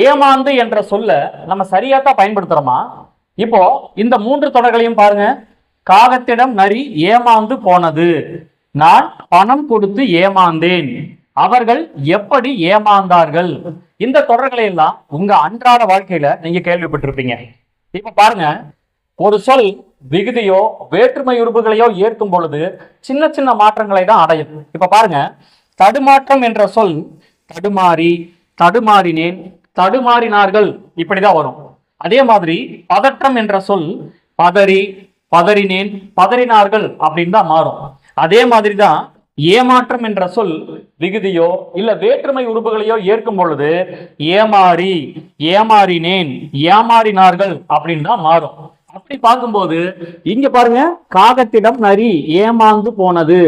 ஏமாந்து என்ற சொல்ல நம்ம சரியா தான் பயன்படுத்துறோமா? இப்போ இந்த மூன்று தொடர்களையும் பாருங்க. காகத்திடம் நரி ஏமாந்து போனது. நான் பணம் கொடுத்து ஏமாந்தேன். அவர்கள் எப்படி ஏமாந்தார்கள்? இந்த தொடர்களை எல்லாம் உங்க அன்றாட வாழ்க்கையில நீங்க கேள்விப்பட்டிருப்பீங்க. இப்ப பாருங்க. ஒரு சொல் விகுதியோ வேற்றுமை உறுப்புகளையோ ஏற்கும் பொழுது சின்ன சின்ன மாற்றங்களை தான் அடையும். இப்ப பாருங்க. தடுமாற்றம் என்ற சொல் தடுமாறி தடுமாறினேன் தடுமாறினார்கள். இப்படிதான் வரும். அதே மாதிரி பதற்றம் என்ற சொல் பதறி பதறினேன் பதறினார்கள் அப்படின்னு தான் மாறும். அதே மாதிரி தான் ஏமாற்றம் என்ற சொல் விகுதியோ இல்ல வேற்றுமை உறுப்புகளையோ ஏற்கும் பொழுது ஏமாறி ஏமாறினேன் ஏமாறினார்கள் அப்படின்னு தான் மாறும். அப்படி பார்க்கும்போது இங்க பாருங்க காகத்திடம் நரி ஏமாந்து போனது.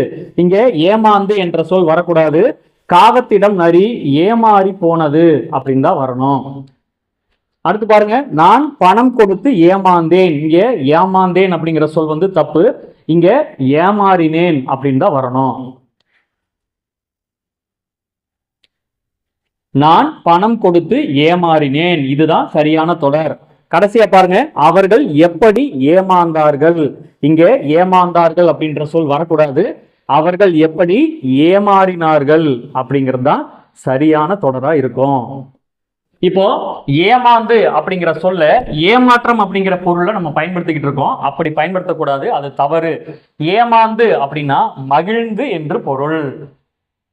இங்க ஏமாந்து என்ற சொல் வரக்கூடாது. காகத்திடம் நரி ஏமாறி போனது அப்படின்னு தான் வரணும். அடுத்து பாருங்க நான் பணம் கொடுத்து ஏமாந்தேன். இங்க ஏமாந்தேன் அப்படிங்கிற சொல் வந்து தப்பு. இங்க ஏமாறினேன் அப்படின்னு தான் வரணும். நான் பணம் கொடுத்து ஏமாறினேன். இதுதான் சரியான தொடர். கடைசியா பாருங்க அவர்கள் எப்படி ஏமாந்தார்கள்? இங்க ஏமாந்தார்கள் அப்படின்ற சொல் வரக்கூடாது. அவர்கள் எப்படி ஏமாறினார்கள் அப்படிங்கிறது தான் சரியான தொடரா இருக்கும். இப்போ ஏமாந்து அப்படிங்கிற சொல்ல ஏமாற்றம் அப்படிங்கிற பொருளை நம்ம பயன்படுத்திக்கிட்டு இருக்கோம். அப்படி பயன்படுத்தக்கூடாது அது தவறு. ஏமாந்து அப்படின்னா மகிழ்ந்து என்று பொருள்.